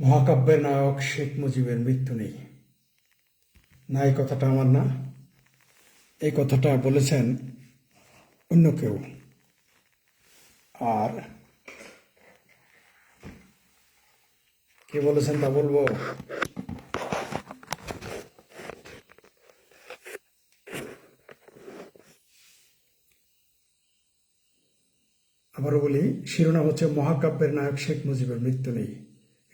মহাকাব্যের নায়ক শেখ মুজিবের মৃত্যু নেই। না এই কথাটা আমার না। এই কথাটা বলেছেন অন্য কেউ। আর কে বলেছেন তা বলব? আবারও বলি, শিরোনাম হচ্ছে মহাকাব্যের নায়ক শেখ মুজিবের মৃত্যু নেই।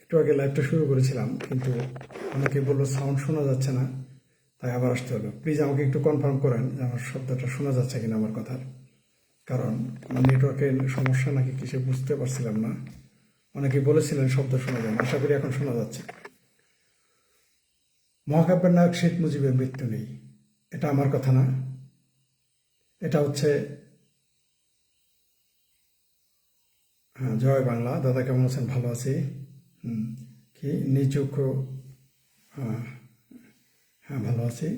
একটু আগে লাইভটা শুরু করেছিলাম, কিন্তু অনেকে বলল সাউন্ড শোনা যাচ্ছে না, তাই আবার আসতে হলো। প্লিজ আমাকে একটু কনফার্ম করেন যে আমার শব্দটা শোনা যাচ্ছে কিনা আমার কথার। কারণ নেটওয়ার্কের সমস্যা নাকি কিছু বুঝতে পারছিলাম না। অনেকে বলেছিলেন শব্দ শোনা যায়। আশা করি এখন শোনা যাচ্ছে। মহাকাব্যের নায়ক শেখ মুজিবের মৃত্যু নেই, এটা আমার কথা না। এটা হচ্ছে হ্যাঁ জয় বাংলা। দাদা, কেমন আছেন? ভালো আছি। কি নিচুক হ্যাঁ ভালো আছি।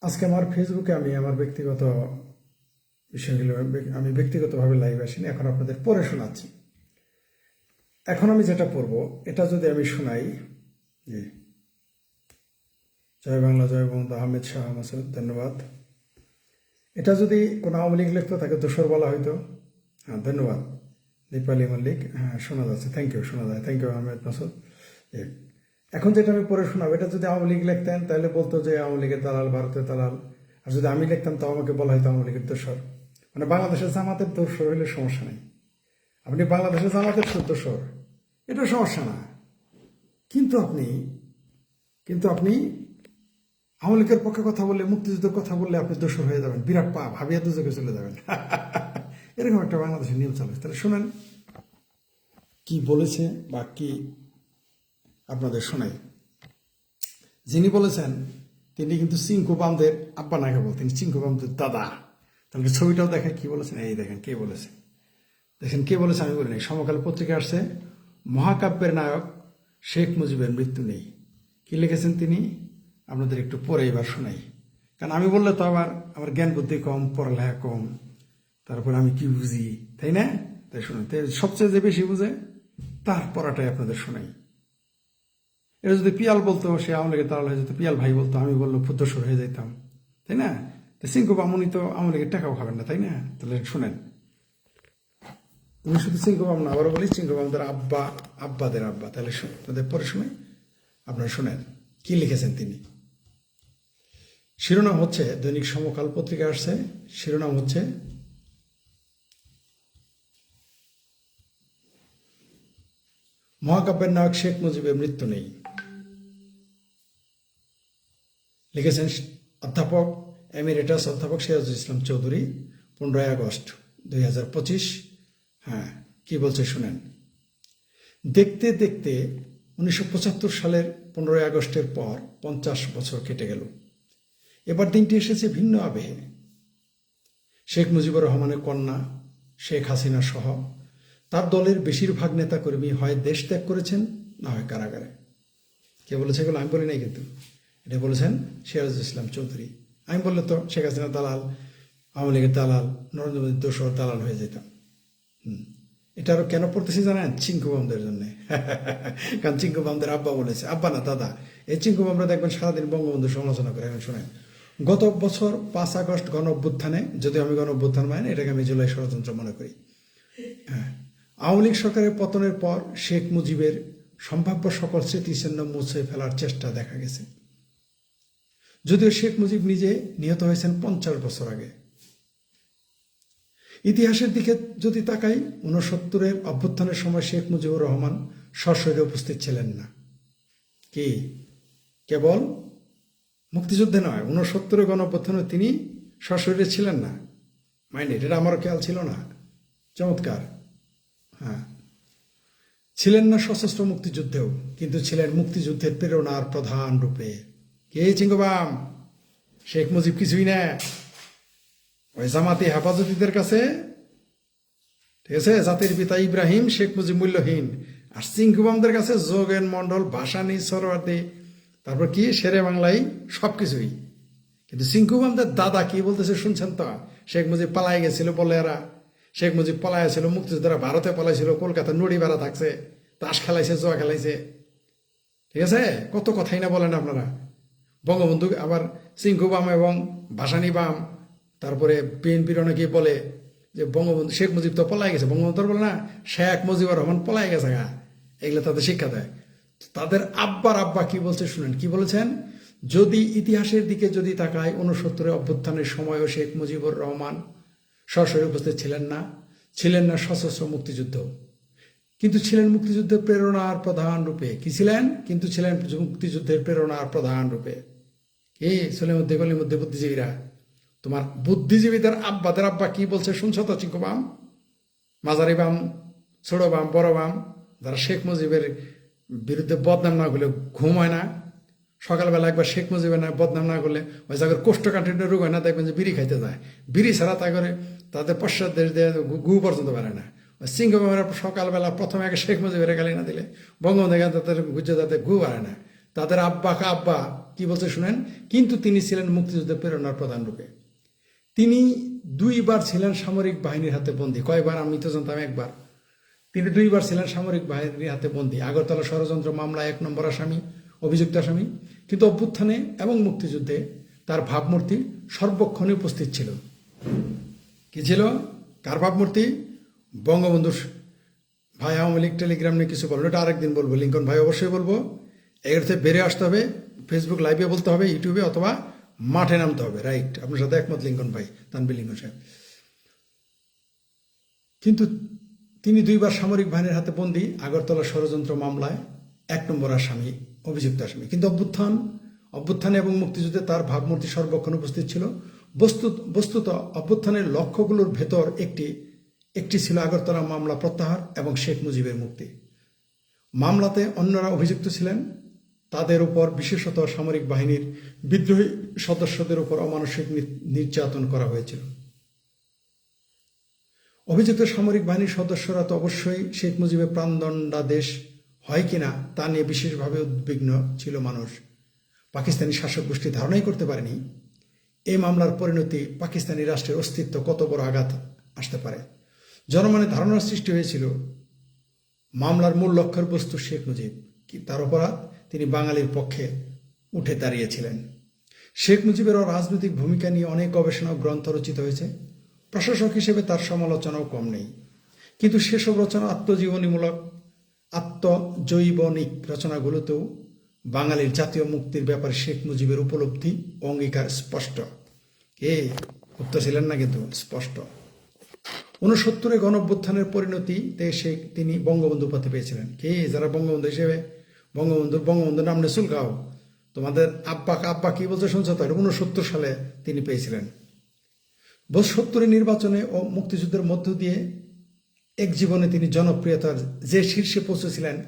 আজকে আমার ফেসবুকে আমি আমার ব্যক্তিগত বিষয়গুলো, আমি ব্যক্তিগতভাবে লাইভ আসিনি, এখন আপনাদের পরে শোনাচ্ছি। এখন আমি যেটা পড়ব, এটা যদি আমি শোনাই, জি। জয় বাংলা, জয় বন্ধু আহমেদ শাহ, মাসুদ, ধন্যবাদ। এটা যদি কোনো আওয়ামী লীগ লিখতো, তাকে দোসর বলা হয়তো হ্যাঁ ধন্যবাদ। দীপালি মল্লিক হ্যাঁ শোনা যাচ্ছে। থ্যাংক ইউ শোনা যায়। Thank you Ahmed Masud. এখন যেটা আমি পড়ে শোনাবো, এটা যদি আওয়ামী লীগ লিখতেন, তাহলে বলতো যে আওয়ামী লীগের দালাল, ভারতের দালাল। আর যদি আমি লিখতাম তো আমাকে বলা হয়তো আওয়ামী লীগের দোষর। মানে বাংলাদেশের জামাতের দোসর হইলে সমস্যা নেই। আপনি বাংলাদেশের জামাতের দোষর। এটা সমস্যা না। কিন্তু আপনি কিন্তু আপনি আওয়ামী লীগের পক্ষে কথা বললে, মুক্তিযুদ্ধের কথা বললে আপনি দোষর হয়ে যাবেন। বিরাট পা, ভাবিয়া দুজকে চলে যাবেন। এরকম একটা বাংলাদেশের নিয়ম চালু। তাহলে শোনেন কি বলেছে বা কি আপনাদের শোনাই। যিনি বলেছেন, তিনি কিন্তু চিঙ্কু বামদের আব্বা না কেবল তিনি চিঙ্কু বামদের দাদা। তাহলে ছবিটাও দেখেন কি বলেছেন? এই দেখেন কে বলেছে। দেখেন কে বলেছে আমি বলিনি। সমকাল পত্রিকা আসছে, মহাকাব্যের নায়ক শেখ মুজিবের মৃত্যু নেই। কি লিখেছেন তিনি? আপনাদের একটু পরে এবার শোনাই। কারণ আমি বললে তো আবার আমার জ্ঞান বুদ্ধি কম, পড়ালেখা কম। তারপর আমি কি বুঝি, তাই না? তাই শুনুন সবচেয়ে যে বেশি বুঝে, তার পড়াটাই আপনাদের শোনাই। এটা যদি পিয়াল বলতো, সে লীগের তাহলে যেত, পিয়াল ভাই বলতো, আমি বলল ফুদ্দস্বর হয়ে যেতাম তাই না? তো সিংকু বামুনি তো আওয়ামী টাকাও খাবেন না, তাই না? তাহলে শুনেন। তুমি শুধু চিঙ্কুবাম না আবারও বলি চিঙ্কুবামদের আব্বা, আব্বাদের আব্বা, তাহলে তাদের পরে শুনে আপনারা শুনেন, কি লিখেছেন তিনি? শিরোনাম হচ্ছে, দৈনিক সমকাল পত্রিকা আসছে, শিরোনাম হচ্ছে মহাকাব্যের নায়ক শেখ মুজিবের মৃত্যু নেই। লিখেছেন অধ্যাপক এমিরেটাস অধ্যাপক সিরাজুল ইসলাম চৌধুরী, পনেরোই আগস্ট দুই হাজার পঁচিশ। হ্যাঁ কি বলছে শুনেন। দেখতে দেখতে উনিশশো পঁচাত্তর সালের পনেরোই আগস্টের পর পঞ্চাশ বছর কেটে গেল। এবার দিনটি এসেছে ভিন্ন আবেহে শেখ মুজিবুর রহমানের কন্যা শেখ হাসিনা সহ তার দলের বেশিরভাগ নেতাকর্মী হয় দেশ ত্যাগ করেছেন, না হয় কারাগারে। কে বলেছে এগুলো? আমি বলি নাই কিন্তু। এটা বলেছেন সিরাজুল ইসলাম চৌধুরী। আমি বললে তো শেখ হাসিনা দালাল, আওয়ামী লীগের দালাল, নরেন্দ্র মোদীর দোষর দালাল হয়ে যেতাম। এটা আরও কেন পড়তেছি জানেন? চিঙ্কু বামদের জন্য। কারণ চিঙ্কু বামদের আব্বা বলেছে, আব্বা না দাদা। এই চিঙ্কু বামরা দেখবেন সারাদিন বঙ্গবন্ধু সমালোচনা করে, এখন শোনেন। গত বছর পাঁচ আগস্ট গণ অভ্যুত্থানে যদি আমি গণ অভ্যুত্থান মানে এটাকে আমি জুলাই ষড়যন্ত্র মনে করি। হ্যাঁ। আওয়ামী লীগ সরকারের পতনের পর শেখ মুজিবের সম্ভাব্য সকল স্মৃতিচিহ্ন মুছে ফেলার চেষ্টা দেখা গেছে। যদিও শেখ মুজিব নিজে নিহত হয়েছেন পঞ্চাশ বছর আগে। ইতিহাসের দিকে যদি তাকাই উনসত্তরের অভ্যুত্থানের সময় শেখ মুজিবুর রহমান সশরীরে উপস্থিত ছিলেন না। কি? কেবল মুক্তিযুদ্ধে নয় উনসত্তরের গণ অভ্যুত্থানে তিনি সশরীরে ছিলেন না। মাইন্ড এটা আমারও খেয়াল ছিল না। চমৎকার। হ্যাঁ। ছিলেন না সশস্ত্র মুক্তিযুদ্ধেও, কিন্তু ছিলেন মুক্তিযুদ্ধের প্রেরণার প্রধান রূপে। কে চিঙ্গবাম? শেখ মুজিব কিছুই না। ওই জামাতি হেফাজতিদের কাছে? ঠিক আছে, জাতির পিতা ইব্রাহিম, শেখ মুজিব মূল্যহীন। আর চিঙ্কুবামদের কাছে যোগেন মন্ডল ভাসানি সরোয়ার্দি তারপর কি, শেরে বাংলাই সব কিছুই কিন্তু চিঙ্কুবামদের দাদা কি বলতেছে শুনছেন তো? শেখ মুজিব পালাই গেছিল বলে এরা শেখ মুজিব পালাই ছিল মুক্তিযোদ্ধারা ভারতে পালাইছিল কলকাতা নুড়ি ভাড়া থাকছে, তাস খেলাইছে, জোয়া খেলাইছে। ঠিক আছে? কত কথাই না বলেন আপনারা। বঙ্গবন্ধু আবার সিংহু বাম এবং ভাসানী বাম, তারপরে বিএনপির অনেকে বলে যে বঙ্গবন্ধু, শেখ মুজিব তো পলাই গেছে। বঙ্গবন্ধু বলে না, শেখ মুজিবুর রহমান পলাই গেছে গা। এগুলো তাদের শিক্ষা দেয়। তাদের আব্বার আব্বা কি বলছে শুনেন, কি বলেছেন? যদি ইতিহাসের দিকে যদি তাকায় উনসত্তরের অভ্যুত্থানের সময়ও শেখ মুজিবুর রহমান সরাসরি উপস্থিত ছিলেন না। ছিলেন না সশস্ত্র মুক্তিযুদ্ধ। কিন্তু ছিলেন মুক্তিযুদ্ধের প্রেরণার প্রধান রূপে। কি ছিলেন? কিন্তু ছিলেন মুক্তিযুদ্ধের প্রেরণার প্রধান রূপে। কি ছেলের মধ্যে বুদ্ধিজীবীরা, তোমার বুদ্ধিজীবীদের আব্বাদের আব্বা কি বলছে শুনছো তো চিঙ্কু বাম? মাঝারি বাম, ছোট বাম, বড় বাম, যারা শেখ মুজিবের বিরুদ্ধে বদনাম না করলে ঘুম হয় না। সকালবেলা একবার শেখ মুজিবের না বদনাম না করলে ওই জায়গার কোষ্ঠকাঠিন্য রোগ হয় না, দেখবেন যে বিড়ি খাইতে যায়। বিড়ি ছাড়া তা করে তাদের পশ্চাৎ দেশ গু- গু পর্যন্ত পারে না। সিংহবামের সকালবেলা প্রথমে আগে শেখ মুজিবের গালি না দিলে বঙ্গবন্ধু তাদের গুজে তাদের ঘু পারে না। তাদের আব্বা কা আব্বা কি বলছে শুনেন? কিন্তু তিনি ছিলেন মুক্তিযুদ্ধের প্রেরণার প্রধান রূপে। তিনি দুইবার ছিলেন সামরিক বাহিনীর হাতে বন্দী। কয়বার? আমি তো জানতাম একবার। তিনি দুইবার ছিলেন সামরিক বাহিনীর হাতে বন্দী। আগরতলা ষড়যন্ত্র মামলা এক নম্বর আসামি, অভিযুক্ত আসামি। কিন্তু অভ্যুত্থানে এবং মুক্তিযুদ্ধে তার ভাবমূর্তি সর্বক্ষণে উপস্থিত ছিল। কি ছিল? কার ভাবমূর্তি বঙ্গবন্ধুর ভাই আওয়ামী লীগ টেলিগ্রাম নিয়ে কিছু বলব এটা আরেকদিন বলব, লিঙ্কন ভাই অবশ্যই বলব। এর থেকে বেরিয়ে আসতে হবে ফেসবুক লাইভে বলতে হবে ইউটিউবে অথবা মাঠে নামতে হবে। রাইট আপনার সাথে একমত লিঙ্কন ভাই তানবি লিঙ্কন সাহেব। কিন্তু তিনি দুইবার সামরিক বাহিনীর হাতে বন্দী, আগরতলা ষড়যন্ত্র মামলায় এক নম্বর আসামি, অভিযুক্ত আসামি। কিন্তু অভ্যুত্থান, অভ্যুত্থানে এবং মুক্তিযুদ্ধে তার ভাবমূর্তি সর্বক্ষণ উপস্থিত ছিল। বস্তু বস্তুত অভ্যুত্থানের লক্ষ্যগুলোর ভেতর একটি একটি ছিল আগরতলা মামলা প্রত্যাহার এবং শেখ মুজিবের মুক্তি। মামলাতে অন্যরা অভিযুক্ত ছিলেন। তাদের উপর বিশেষত সামরিক বাহিনীর বিদ্রোহী সদস্যদের উপর অমানসিক নির্যাতন করা হয়েছিল। অভিযুক্ত সামরিক বাহিনীর সদস্যরা তো অবশ্যই শেখ মুজিবের প্রাণদণ্ডাদেশ হয় কিনা তা নিয়ে বিশেষভাবে উদ্বিগ্ন ছিল মানুষ। পাকিস্তানি শাসক গোষ্ঠী ধারণাই করতে পারেনি। এই মামলার পরিণতি পাকিস্তানি রাষ্ট্রের অস্তিত্ব কত বড় আঘাত আসতে পারে? জনমনে ধারণার সৃষ্টি হয়েছিল, মামলার মূল লক্ষ্যের বস্তু শেখ মুজিব, কি তার অপরাধ? তিনি বাঙালির পক্ষে উঠে দাঁড়িয়েছিলেন। শেখ মুজিবের রাজনৈতিক ভূমিকা নিয়ে অনেক গবেষণা গ্রন্থ রচিত হয়েছে। প্রশাসক হিসেবে তার সমালোচনাও কম নেই। কিন্তু সেসব রচনা আত্মজীবনীমূলক, আত্মজৈবনিক রচনাগুলোতেও বাঙালির জাতীয় মুক্তির ব্যাপারে শেখ মুজিবের উপলব্ধি অঙ্গীকার স্পষ্ট। কে উত্তর ছিলেন না কিন্তু স্পষ্ট। উনসত্তরে গণভ্যুত্থানের পরিণতিতে সে তিনি বঙ্গবন্ধু উপাধি পেয়েছিলেন। কে? যারা বঙ্গবন্ধু হিসেবে বঙ্গবন্ধু, বঙ্গবন্ধুর নাম নেসুল গাও তোমাদের আব্বা আব্বা কি বলছে শুনছো তো? উনসত্তর সালে তিনি পেয়েছিলেন। সত্তরের নির্বাচনে ও মুক্তিযুদ্ধের মধ্য দিয়ে এক জীবনে তিনি জনপ্রিয়তার যে শীর্ষে পৌঁছেছিলেন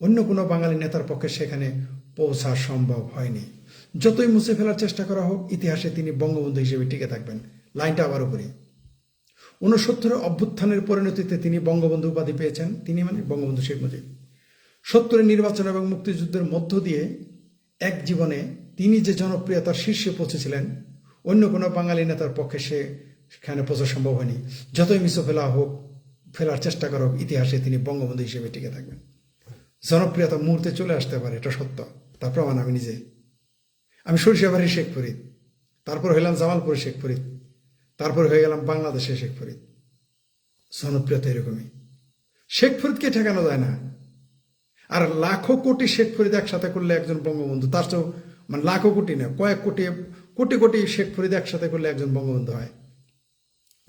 অন্য কোনো বাঙালি নেতার পক্ষে সেখানে পৌঁছা সম্ভব হয়নি। যতই মুছে ফেলার চেষ্টা করা হোক, ইতিহাসে তিনি বঙ্গবন্ধু হিসেবে টিকে থাকবেন। লাইনটা আবার উপরে উনসত্তরের অভ্যুত্থানের পরিণতিতে তিনি বঙ্গবন্ধু উপাধি পেয়েছেন। তিনি মানে বঙ্গবন্ধু শেখ মুজিব। সত্তরের নির্বাচন এবং মুক্তিযুদ্ধের মধ্য দিয়ে এক জীবনে তিনি যে জনপ্রিয়তার শীর্ষে পৌঁছেছিলেন, অন্য কোনো বাঙালি নেতার পক্ষে সে সেখানে পৌঁছা সম্ভব হয়নি। যতই মিশো ফেলা হোক, ফেলার চেষ্টা করা হোক, ইতিহাসে তিনি বঙ্গবন্ধু হিসেবে টিকে থাকবেন। জনপ্রিয়তা মুহূর্তে চলে আসতে পারে, এটা সত্য। তার প্রমাণ আমি নিজে। আমি সরিষাবাড়ি শেখ ফরিদ, তারপর হইলাম জামালপুর শেখ ফরিদ, তারপর হয়ে গেলাম বাংলাদেশের শেখ ফরিদ। জনপ্রিয়তা এরকমই। শেখ ফরিদকে ঠেকানো যায় না। আর লাখো কোটি শেখ ফরিদ একসাথে করলে একজন বঙ্গবন্ধু, তার চেয়েও মানে লাখো কোটি না, কয়েক কোটি কোটি কোটি শেখ ফরিদ একসাথে করলে একজন বঙ্গবন্ধু হয়।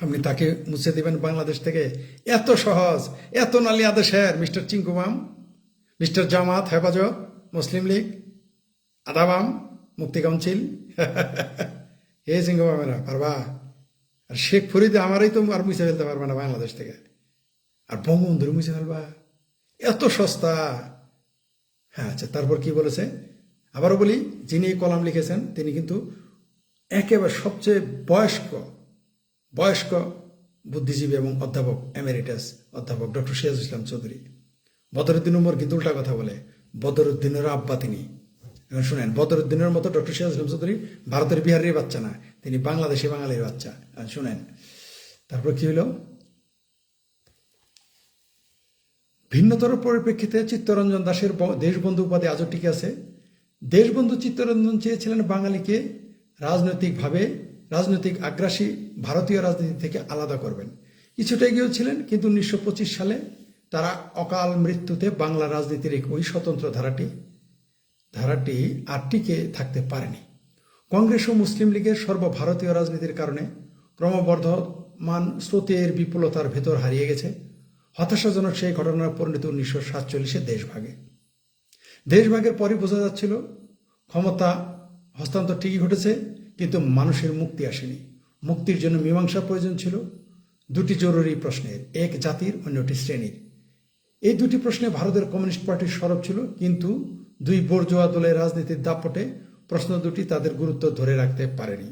আপনি তাকে মুছে দিবেন বাংলাদেশ থেকে। এত সহজ, এত নালি আদেশের মিস্টার চিঙ্কুমাম। মিস্টার জামাত, হেফাজত, মুসলিম লীগ আদাবাম মুক্তি কাউন্সিল। হে চিঙ্কুমামেরা পারবা? আর শেখ ফরিদে আমারই তো আর মুছে ফেলতে পারবে না বাংলাদেশ থেকে। আর বঙ্গবন্ধুর মুছে ফেলবা? এত সস্তা। হ্যাঁ আচ্ছা তারপর কি বলেছে? আবারও বলি, যিনি কলাম লিখেছেন, তিনি কিন্তু একেবারে সবচেয়ে বয়স্ক বয়স্ক বুদ্ধিজীবী এবং অধ্যাপক, এমেরিটাস অধ্যাপক, ডক্টর সিরাজ ইসলাম চৌধুরী। বদরুদ্দিন উমর কিন্তু উল্টা কথা বলে। বদরুদ্দিনের আব্বা তিনি। শুনেন, বদরুদ্দিনের মতো ডক্টর সিরাজ ইসলাম চৌধুরী ভারতের বিহারের বাচ্চা না, তিনি বাংলাদেশি বাঙালির বাচ্চা। শুনেন, তারপর কি হলো ভিন্নতর পরিপ্রেক্ষিতে চিত্তরঞ্জন দাসের দেশবন্ধু উপাধি আজও টিকে আছে। দেশবন্ধু চিত্তরঞ্জন চেয়েছিলেন বাঙালিকে রাজনৈতিকভাবে রাজনৈতিক আগ্রাসী ভারতীয় রাজনীতি থেকে আলাদা করবেন। কিছুটা এগিয়েও ছিলেন, কিন্তু উনিশশো পঁচিশ সালে তারা অকাল মৃত্যুতে বাংলা রাজনীতির ওই স্বতন্ত্র ধারাটি ধারাটি আর টিকে থাকতে পারেনি। কংগ্রেস ও মুসলিম লীগের সর্বভারতীয় রাজনীতির কারণে ক্রমবর্ধমান স্রোতের বিপুলতার ভেতর হারিয়ে গেছে। হতাশাজনক সেই ঘটনার পরিণতি উনিশশো সাতচল্লিশে দেশভাগে। দেশভাগের পরই বোঝা যাচ্ছিল, ক্ষমতা হস্তান্তর ঠিকই ঘটেছে, কিন্তু মানুষের মুক্তি আসেনি। মুক্তির জন্য মীমাংসা প্রয়োজন ছিল। দুটি জরুরি প্রশ্নের, এক জাতির, অন্যটি শ্রেণির। এই দুটি প্রশ্নে ভারতের কমিউনিস্ট পার্টির সরব ছিল, কিন্তু দুই বর্জোয়া দলের রাজনীতির দাপটে প্রশ্ন দুটি তাদের গুরুত্ব ধরে রাখতে পারেনি।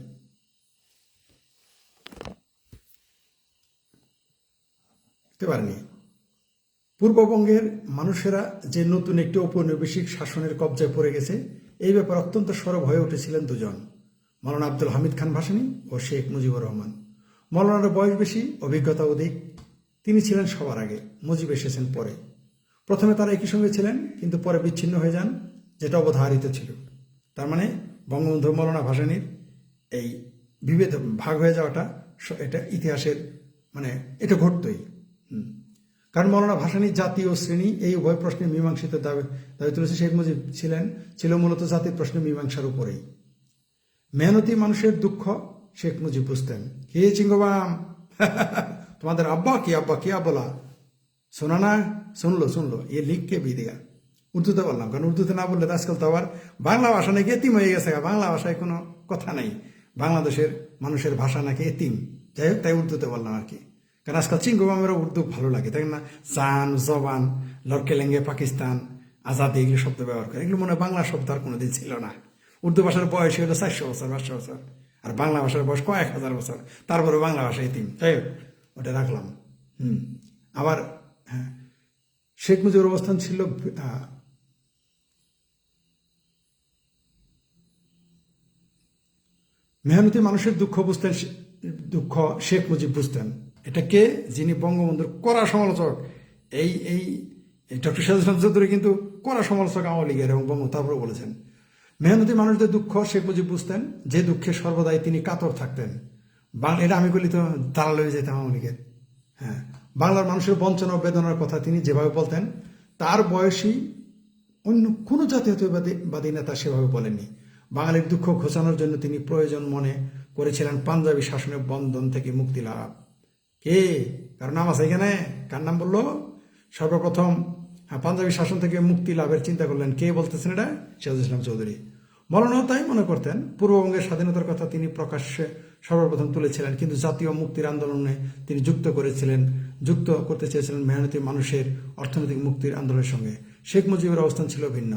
পূর্ববঙ্গের মানুষেরা যে নতুন একটি ঔপনিবেশিক শাসনের কবজায় পড়ে গেছে, এই ব্যাপারে অত্যন্ত সরব হয়ে উঠেছিলেন দুজন, মৌলানা আব্দুল হামিদ খান ভাসানী ও শেখ মুজিবুর রহমান। মৌলানার বয়স বেশি অভিজ্ঞতা অধিক। তিনি ছিলেন সবার আগে, মুজিব এসেছেন পরে। প্রথমে তারা একই সঙ্গে ছিলেন, কিন্তু পরে বিচ্ছিন্ন হয়ে যান, যেটা অবধারিত ছিল। তার মানে বঙ্গবন্ধু মৌলানা ভাসানীর এই বিভেদ ভাগ হয়ে যাওয়াটা এটা ইতিহাসের মানে এটা ঘটতই। কারণ মৌলানা ভাসানী জাতি ও শ্রেণি এই উভয় প্রশ্নে মীমাংসিত দাবি দাবি তুলেছে শেখ মুজিব ছিলেন, ছিল মূলত জাতির প্রশ্নে মীমাংসার উপরেই। মেহনতি মানুষের দুঃখ শেখ মুজিব বুঝতেন। কে চিঙ্গবাম? তোমাদের আব্বা কি আব্বা কি বলা শোনা না শুনলো শুনলো। এ লিখ কে বি উর্দুতে বললাম কারণ উর্দুতে না বললে আজকাল তো আবার বাংলা ভাষা নাকি এতিম হয়ে গেছে বাংলা ভাষায় কোনো কথা নেই। বাংলাদেশের মানুষের ভাষা নাকি এতিম। যাই হোক তাই উর্দুতে বললাম আর কি। কারণ আজকাল চিঙ্গবামেরও উর্দু ভালো লাগে তাই না? চান জবান লড়কে লেঙ্গে পাকিস্তান আজাদি এগুলো শব্দ ব্যবহার করে। এগুলো মনে হয় বাংলা শব্দ আর কোনোদিন ছিল না। উর্দু ভাষার বয়স হলো চারশো বছর পাঁচশো বছর। আর বাংলা ভাষার বয়স কয়েক হাজার বছর। তারপরে বাংলা ভাষা এতিম। তাই হোক, ওটা রাখলাম। হুম। আবার হ্যাঁ শেখ মুজিবুর অবস্থান ছিল মেহনতি মানুষের দুঃখ বুঝতেন দুঃখ শেখ মুজিব বুঝতেন। এটা কে? যিনি বঙ্গবন্ধুর কড়া সমালোচক। এই এই ডক্টর সিরাজ ইসলাম চৌধুরী কিন্তু কড়া সমালোচক আওয়ামী লীগের এবং বঙ্গ তারপরে বলেছেন, মেহনতি মানুষদের দুঃখ শেখ মুজিব বুঝতেন, যে দুঃখে সর্বদাই তিনি কাতর থাকতেন। বাং- এটা আমি বলি তো দালাল হয়ে যেতাম আওয়ামী হ্যাঁ। বাংলার মানুষের বঞ্চনা বেদনার কথা তিনি যেভাবে বলতেন, তার বয়সী অন্য কোনো জাতীয়তাবাদী বাদী নেতা সেভাবে বলেননি। বাঙালির দুঃখ ঘোচানোর জন্য তিনি প্রয়োজন মনে করেছিলেন পাঞ্জাবি শাসনের বন্ধন থেকে মুক্তি লাভ। কে? কার নাম আছে এখানে? কার নাম বলল? সর্বপ্রথম হ্যাঁ পাঞ্জাবি শাসন থেকে মুক্তি লাভের চিন্তা করলেন। কে বলতেছেন এটা? সিরাজুল ইসলাম চৌধুরী। মৌলানাও তাই মনে করতেন, পূর্ববঙ্গের স্বাধীনতার কথা তিনি প্রকাশ্যে সর্বপ্রথম তুলেছিলেন, কিন্তু জাতীয় মুক্তির আন্দোলনে তিনি যুক্ত করেছিলেন, যুক্ত করতে চেয়েছিলেন মেহনতি মানুষের অর্থনৈতিক মুক্তির আন্দোলনের সঙ্গে। শেখ মুজিবের অবস্থান ছিল ভিন্ন।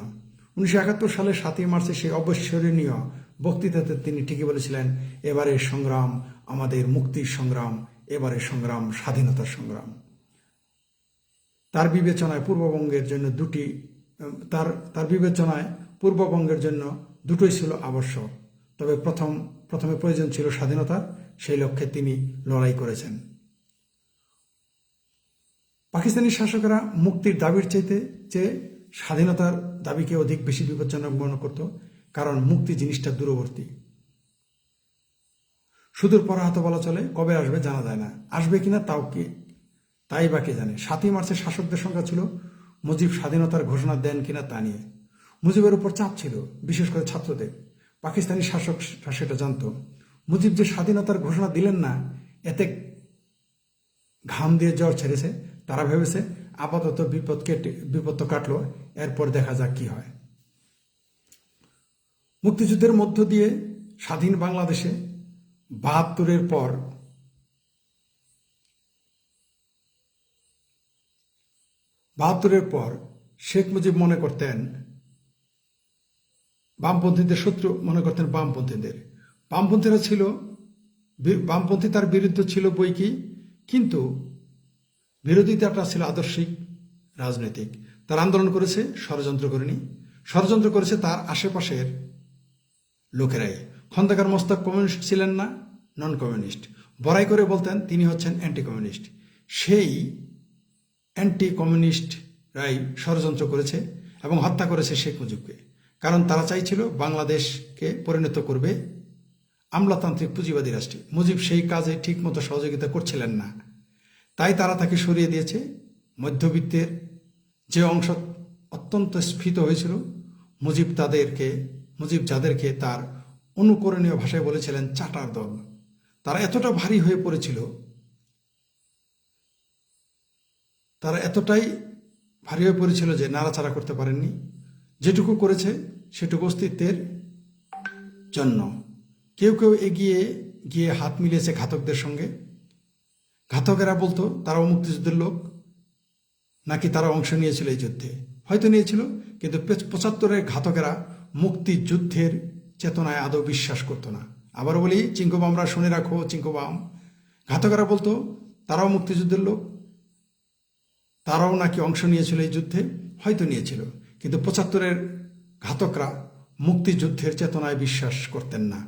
উনিশশো একাত্তর সালের সাতই মার্চে সেই অবিস্মরণীয় বক্তৃতাতে তিনি ঠিকই বলেছিলেন, এবারের সংগ্রাম আমাদের মুক্তির সংগ্রাম, এবারের সংগ্রাম স্বাধীনতার সংগ্রাম। তার বিবেচনায় পূর্ববঙ্গের জন্য দুটি তার তার বিবেচনায় পূর্ববঙ্গের জন্য দুটোই ছিল আবশ্যক। তবে প্রথম, প্রথমে প্রয়োজন ছিল স্বাধীনতার সেই লক্ষ্যে তিনি লড়াই করেছেন। পাকিস্তানি শাসকেরা মুক্তির দাবির চাইতে, চেয়ে স্বাধীনতার দাবিকে অধিক বেশি বিপজ্জনক মনে করত, কারণ মুক্তি জিনিসটা দূরবর্তী। সুদূর পরাহত বলা চলে, কবে আসবে জানা যায় না। আসবে কিনা তাও কি, তাই বা কে জানে। সাতই মার্চের শাসকদের সংখ্যা ছিল, মুজিব স্বাধীনতার ঘোষণা দেন কিনা তা নিয়ে। মুজিবের উপর চাপ ছিল, বিশেষ করে ছাত্রদের। পাকিস্তানি শাসক সেটা জানতো। মুজিব যে স্বাধীনতার ঘোষণা দিলেন না, এতে ঘাম দিয়ে জ্বর ছেড়েছে, তারা ভেবেছে আপাতত বিপদ কেটে, বিপদ তো কাটলো, এরপর দেখা যাক কি হয়। মুক্তিযুদ্ধের মধ্য দিয়ে স্বাধীন বাংলাদেশে বাহাত্তরের পর বাহাত্তরের পর শেখ মুজিব মনে করতেন বামপন্থীদের শত্রু মনে করতেন বামপন্থীদের। বামপন্থীরা ছিল বামপন্থী তার বিরুদ্ধে ছিল বই কি? কিন্তু বিরোধিতাটা ছিল আদর্শিক, রাজনৈতিক। তার আন্দোলন করেছে ষড়যন্ত্র করেনি। ষড়যন্ত্র করেছে তার আশেপাশের লোকেরাই। খন্দকার মোস্তাক কমিউনিস্ট ছিলেন না নন কমিউনিস্ট বড়াই করে বলতেন তিনি হচ্ছেন অ্যান্টি কমিউনিস্ট সেই অ্যান্টি কমিউনিস্ট রাই ষড়যন্ত্র করেছে এবং হত্যা করেছে শেখ মুজিবকে। কারণ তারা চাইছিল বাংলাদেশকে পরিণত করবে আমলাতান্ত্রিক পুঁজিবাদী রাষ্ট্রে। মুজিব সেই কাজে ঠিকমতো সহযোগিতা করছিলেন না। তাই তারা তাকে সরিয়ে দিয়েছে। মধ্যবিত্তের যে অংশ অত্যন্ত স্ফীত হয়েছিল, মুজিব তাদেরকে, মুজিব যাদেরকে তার অনুকরণীয় ভাষায় বলেছিলেন চাটার দল। তারা এতটা ভারী হয়ে পড়েছিল, তারা এতটাই ভারী হয়ে পড়েছিল যে নাড়াচাড়া করতে পারেননি। যেটুকু করেছে সেটুকু অস্তিত্বের জন্য। কেউ কেউ এগিয়ে গিয়ে হাত মিলিয়েছে ঘাতকদের সঙ্গে। ঘাতকেরা বলতো, তারাও মুক্তিযুদ্ধের লোক। নাকি তারা অংশ নিয়েছিল এই যুদ্ধে? হয়তো নিয়েছিল, কিন্তু পঁচাত্তরের ঘাতকেরা মুক্তিযুদ্ধের চেতনায় আদৌ বিশ্বাস করতো না। আবার বলি চিঙ্কুবামরা শুনে রাখো চিঙ্কুবাম ঘাতকেরা বলতো, তারাও মুক্তিযুদ্ধের লোক। তারাও নাকি অংশ নিয়েছিল এই যুদ্ধে, হয়তো নিয়েছিল। কিন্তু পঁচাত্তরের ঘাতকরা মুক্তিযুদ্ধের চেতনায় বিশ্বাস করতেন না।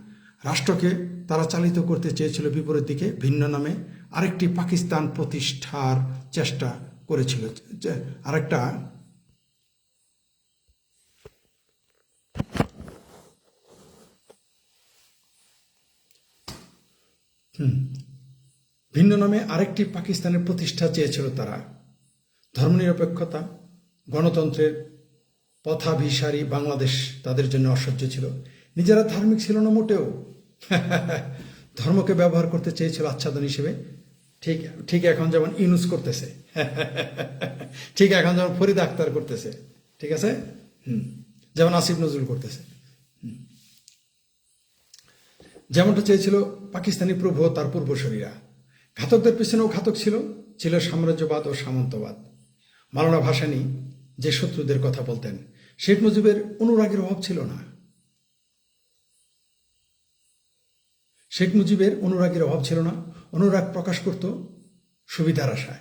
রাষ্ট্রকে তারা চালিত করতে চেয়েছিল বিপরীত দিকে, ভিন্ন নামে। আরেকটি পাকিস্তান প্রতিষ্ঠার চেষ্টা করেছিল। আরেকটা ভিন্ন নামে আরেকটি পাকিস্তানের প্রতিষ্ঠা চেয়েছিল তারা। ধর্মনিরপেক্ষতা, গণতন্ত্রের পথাভিসারী বাংলাদেশ তাদের জন্য অসহ্য ছিল। নিজেরা ধার্মিক ছিল না মোটেও। ধর্মকে ব্যবহার করতে চেয়েছিল আচ্ছাদন হিসেবে। ঠিক ঠিক এখন যেমন ইউনুস করতেছে। ঠিক এখন যেমন ফরিদ আক্তার করতেছে। ঠিক আছে? হুম। যেমন আসিফ নজরুল করতেছে। যেমনটা চেয়েছিল পাকিস্তানি প্রভু তার পূর্বসরীরা। ঘাতকদের পিছনেও ঘাতক ছিল ছিল সাম্রাজ্যবাদ ও সামন্তবাদ। মালানা ভাসানী যে শত্রুদের কথা বলতেন শেখ মুজিবের অনুরাগের অভাব ছিল না। শেখ মুজিবের অনুরাগের অভাব ছিল না। অনুরাগ প্রকাশ করত সুবিধার আশায়।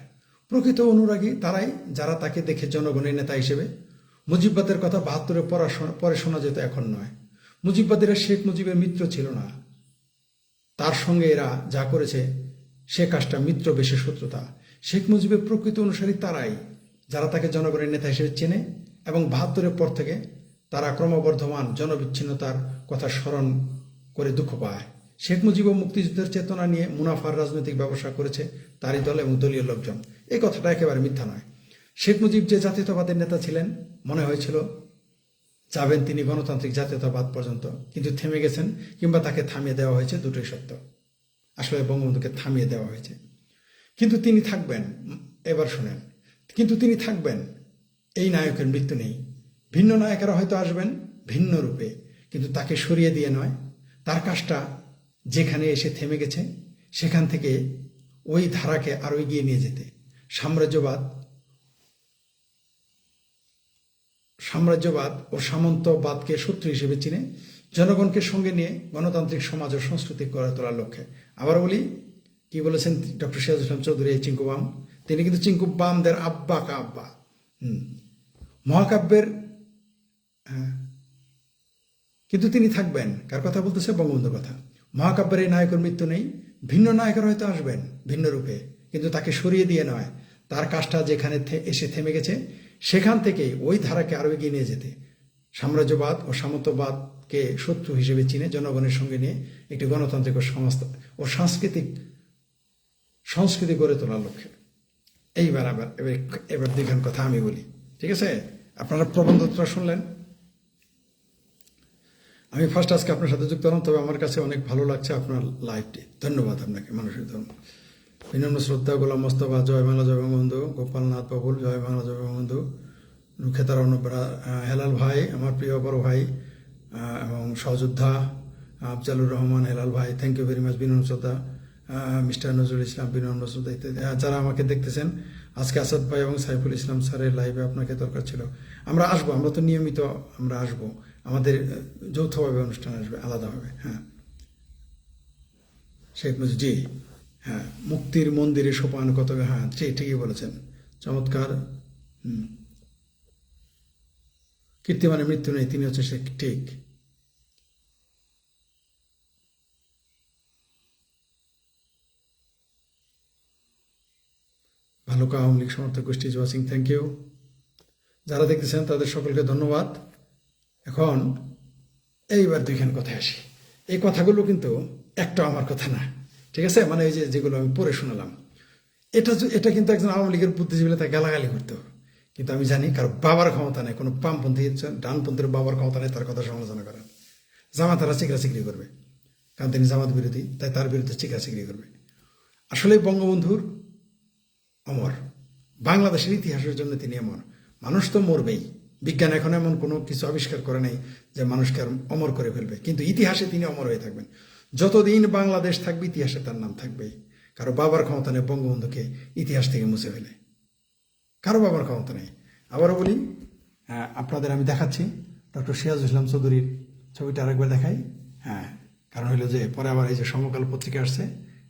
প্রকৃত অনুরাগী তারাই, যারা তাকে দেখে জনগণের নেতা হিসেবে। মুজিববাদের কথা বাহাত্তরে পরে শোনা যেত এখন নয়। মুজিববাদীরা শেখ মুজিবের মিত্র ছিল না। তার সঙ্গে এরা যা করেছে সে কাজটা মিত্র বেশি শত্রুতা। শেখ মুজিবের প্রকৃত অনুসারী তারাই, যারা তাকে জনগণের নেতা হিসেবে চেনে। এবং বাহাত্তরের পর থেকে তারা ক্রমবর্ধমান জনবিচ্ছিন্নতার কথা স্মরণ করে দুঃখ পায়। শেখ মুজিবও মুক্তিযুদ্ধের চেতনা নিয়ে মুনাফার রাজনৈতিক ব্যবসা করেছে তারই দল এবং দলীয় লোকজন। এই কথাটা একেবারে মিথ্যা নয়। শেখ মুজিব যে জাতীয়তাবাদের নেতা ছিলেন, মনে হয়েছিল যাবেন তিনি গণতান্ত্রিক জাতীয়তাবাদ পর্যন্ত, কিন্তু থেমে গেছেন কিংবা তাকে থামিয়ে দেওয়া হয়েছে দুটোই সত্য। আসলে বঙ্গবন্ধুকে থামিয়ে দেওয়া হয়েছে। কিন্তু তিনি থাকবেন, এবার শোনেন। কিন্তু তিনি থাকবেন এই নায়কের মৃত্যু নেই। ভিন্ন নায়কেরা হয়তো আসবেন ভিন্ন রূপে, কিন্তু তাকে সরিয়ে দিয়ে নয়। তার কাজটা যেখানে এসে থেমে গেছে, সেখান থেকে ওই ধারাকে আরও এগিয়ে নিয়ে যেতে। সাম্রাজ্যবাদ সাম্রাজ্যবাদ ও সামন্তবাদকে শত্রু হিসেবে চিনে, জনগণকে সঙ্গে নিয়ে গণতান্ত্রিক সমাজ ও সংস্কৃতি গড়ে তোলার লক্ষ্যে। আবার বলি, কি বলেছেন ডক্টর সিরাজ ইসলাম চৌধুরী চিঙ্কুবাম তিনি কিন্তু চিঙ্কুবামদের আব্বা কা আব্বা। হুম। মহাকাব্যের হ্যাঁ কিন্তু তিনি থাকবেন। কার কথা বলতেছে? বঙ্গবন্ধুর কথা। মহাকাব্যের এই নায়কের মৃত্যু নেই। ভিন্ন নায়কের হয়তো আসবেন, ভিন্ন রূপে। কিন্তু তাকে সরিয়ে দিয়ে নয়। তার কাজটা যেখানে এসে থেমে গেছে, সেখান থেকে ওই ধারাকে আরও এগিয়ে নিয়ে যেতে। সাম্রাজ্যবাদ ও সামন্তবাদকে শত্রু হিসেবে চিনে জনগণের সঙ্গে নিয়ে একটি গণতান্ত্রিক সমাজ, ও সাংস্কৃতিক, সংস্কৃতি গড়ে তোলার লক্ষ্যে। এইবার আবার, এবার এবার দেখেন কথা আমি বলি। ঠিক আছে? আপনারা প্রবন্ধটা শুনলেন। আমি ফার্স্ট আজকে আপনার সাথে যুক্ত হলাম, তবে আমার কাছে অনেক ভালো লাগছে আপনার লাইভটি ধন্যবাদ আপনাকে, মানুষের ধর্ম বিনম্র শ্রদ্ধা, গোলাম মোস্তফা, জয় বাংলা, জয় বঙ্গবন্ধু, গোপালনাথ বাবুল, জয় বাংলা, জয় বঙ্গবন্ধু, রুখেতার অন্নপরা হেলাল ভাই, আমার প্রিয় বড় ভাই এবং সহযোদ্ধা আফজালুর রহমান, হেলাল ভাই থ্যাংক ইউ ভেরি মাচ বিনম্র শ্রদ্ধা মিস্টার নজরুল ইসলাম, বিনম্র শ্রদ্ধা, ইত্যাদি। যারা আমাকে দেখতেছেন আজকে আসাদ ভাই এবং সাইফুল ইসলাম স্যারের লাইভে আপনাকে দরকার ছিল। আমরা আসব, আমরা তো নিয়মিত আমরা আসব। আমাদের যৌথভাবে অনুষ্ঠান আসবে, আলাদাভাবে হ্যাঁ। শেখ মুজিব, জি হ্যাঁ। মুক্তির মন্দিরে সোপান কত হ্যাঁ ঠিক ঠিকই বলেছেন। চমৎকার, হুম। কীর্তিমানের মৃত্যু নেই, তিনি হচ্ছে সে ঠিক। ভালুকা আওয়ামী লীগ সমর্থক গোষ্ঠী ওয়াচিং থ্যাংক ইউ যারা দেখতেছেন, তাদের সকলকে ধন্যবাদ। এখন এইবার দুইখান কথায় আসি। এই কথাগুলো কিন্তু একটা আমার কথা না, ঠিক আছে? মানে এই যে যেগুলো আমি পড়ে শোনালাম। এটা এটা কিন্তু একজন আওয়ামী লীগের বুদ্ধিজীবী তাকে গালাগালি করতো। কিন্তু আমি জানি কারও বাবার ক্ষমতা নেই, কোনো বামপন্থী ডানপন্থীর বাবার ক্ষমতা নেই, তার কথা সমালোচনা করার জামাতারা চিকরা চিকরি করবে। কারণ তিনি জামাত বিরোধী, তাই তার বিরুদ্ধে চিকরা চিকরি করবে। আসলে বঙ্গবন্ধুর অমর বাংলাদেশের ইতিহাসের জন্য তিনি অমর মানুষ তো মরবেই। বিজ্ঞান এখন এমন কোনো কিছু আবিষ্কার করে নাই যে মানুষকে অমর করে ফেলবে। কিন্তু ইতিহাসে তিনি অমর হয়ে থাকবেন। যতদিন বাংলাদেশ থাকবে ইতিহাসে তার নাম থাকবে কারও বাবার ক্ষমতা নেই বঙ্গবন্ধুকে ইতিহাস থেকে মুছে ফেলে। কারও বাবার ক্ষমতা নেই। আবারও বলি হ্যাঁ, আপনাদের আমি দেখাচ্ছি। ডক্টর সিরাজুল ইসলাম চৌধুরীর ছবিটা আরেকবার দেখাই। হ্যাঁ কারণ হইল যে পরে আবার এই যে সমকাল পত্রিকা আসছে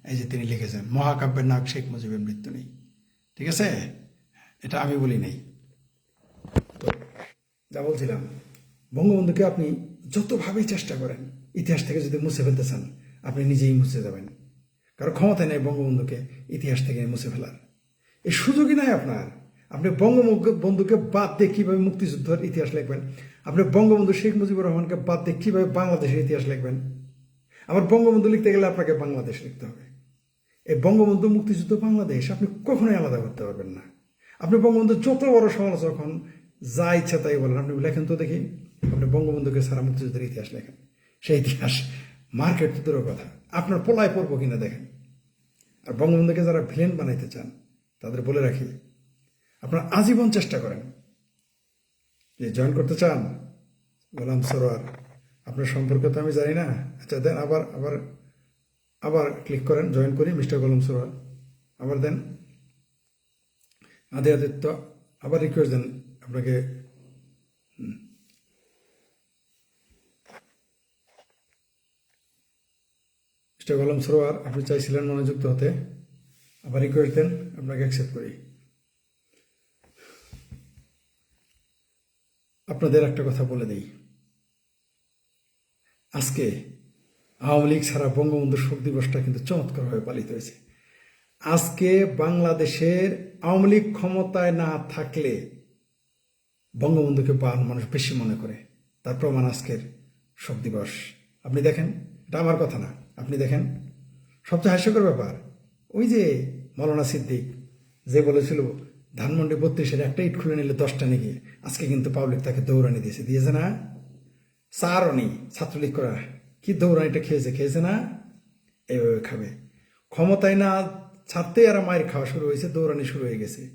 এই যে তিনি লিখেছেন মহাকাব্যের নায়ক শেখ মুজিবের মৃত্যু নেই। ঠিক আছে? এটা আমি বলি নাই। তো, যা বলছিলাম, বঙ্গবন্ধুকে আপনি যতভাবেই চেষ্টা করেন, ইতিহাস থেকে যদি মুছে ফেলতে চান, আপনি নিজেই মুছে যাবেন। কারও ক্ষমতা নেই বঙ্গবন্ধুকে ইতিহাস থেকে মুছে ফেলার। এই সুযোগই নাই আপনার। আপনি বঙ্গবন্ধুকে বাদ দিয়ে কীভাবে মুক্তিযুদ্ধের ইতিহাস লিখবেন? আপনি বঙ্গবন্ধু শেখ মুজিবুর রহমানকে বাদ দিয়ে কীভাবে বাংলাদেশের ইতিহাস লিখবেন? আবার বঙ্গবন্ধু লিখতে গেলে আপনাকে বাংলাদেশ লিখতে হবে। এই বঙ্গবন্ধু মুক্তিযুদ্ধ বাংলাদেশ আপনি কখনোই আলাদা করতে পারবেন না। আপনি বঙ্গবন্ধু যত বড় সমালোচক হন যা ইচ্ছা তাই বলেন। আপনি লেখেন তো দেখি, আপনি বঙ্গবন্ধুকে সারা মুক্তিযুদ্ধের ইতিহাস লেখেন। সেই ইতিহাস মার্কেট তো দূরের কথা। আপনার পোলায় পড়ব কিনা দেখেন। আর বঙ্গবন্ধুকে যারা ভিলেন বানাইতে চান, তাদের বলে রাখি, আপনারা আজীবন চেষ্টা করেন। যে জয়েন করতে চান, গোলাম সরোয়ার, আপনার সম্পর্কে তো আমি জানি না। আচ্ছা দেন আবার আবার আবার ক্লিক করেন জয়েন করি মিস্টার গোলাম সরোয়ার। আবার দেন, আদে আদিত্য, আবার রিকোয়েস্ট দেন আপনাকে। মিস্টার গোলাম সরোয়ার, আপনি চাইছিলেন মনোযুক্ত হতে, আবার রিকোয়েস্ট দেন, আপনাকে অ্যাকসেপ্ট করি। আপনাদের একটা কথা বলে দিই। আজকে আওয়ামী লীগ ছাড়া বঙ্গবন্ধু শোক দিবসটা কিন্তু চমৎকারভাবে পালিত হয়েছে। আজকে বাংলাদেশের আওয়ামী লীগ ক্ষমতায় না থাকলে বঙ্গবন্ধুকে বান মানুষ বেশি মনে করে। তার প্রমাণ আজকের শোক দিবস। আপনি দেখেন, এটা আমার কথা না, আপনি দেখেন। সবচেয়ে হাস্যকর ব্যাপার, ওই যে মৌলানা সিদ্দিক যে বলেছিল, ধানমন্ডি বত্রিশের একটা ইট খুলে নিলে দশটা নিয়ে গিয়ে। আজকে কিন্তু পাবলিক তাকে দৌড়ানি দিয়েছে। দিয়েছে না? চারণি ছাত্রলীগ করা। কি দৌড়ানিটা খেয়েছে খেয়েছে না? এইভাবে খাবে। ক্ষমতায় না ছাড়তে আর মায়ের খাওয়া শুরু হয়েছে, দৌড়ানি শুরু হয়ে গেছে।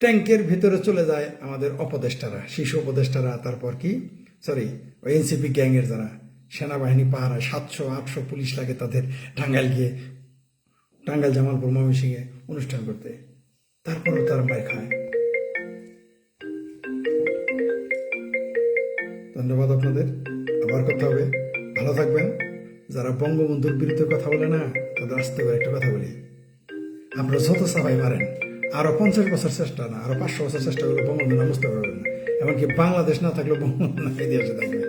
ট্যাঙ্কের ভিতরে চলে যায় আমাদের অপদেষ্টারা শিশু উপদেষ্টারা, তারপর কি? সরি ওই এনসিপি গ্যাংয়ের যারা। সেনাবাহিনী পাহারায় সাতশো, আটশো পুলিশ লাগে তাদের টাঙ্গাইল গিয়ে, টাঙ্গাইল জামালপুর ময়মনসিংহে অনুষ্ঠান করতে। তারপরেও তারা মায়ের খায়। ধন্যবাদ আপনাদের। আবার কথা হবে। ভালো থাকবেন। যারা বঙ্গবন্ধুর বিরুদ্ধে কথা বলে না, তাদের আসতে করে একটা কথা বলি। আপনারা যত সাফাই মারেন, আরও পঞ্চাশ বছর চেষ্টা না, আরও পাঁচশো বছর চেষ্টা করলে বঙ্গবন্ধু না বুঝতে পারবেন এমনকি বাংলাদেশ না থাকলে বঙ্গবন্ধু না ইতিহাসে থাকবে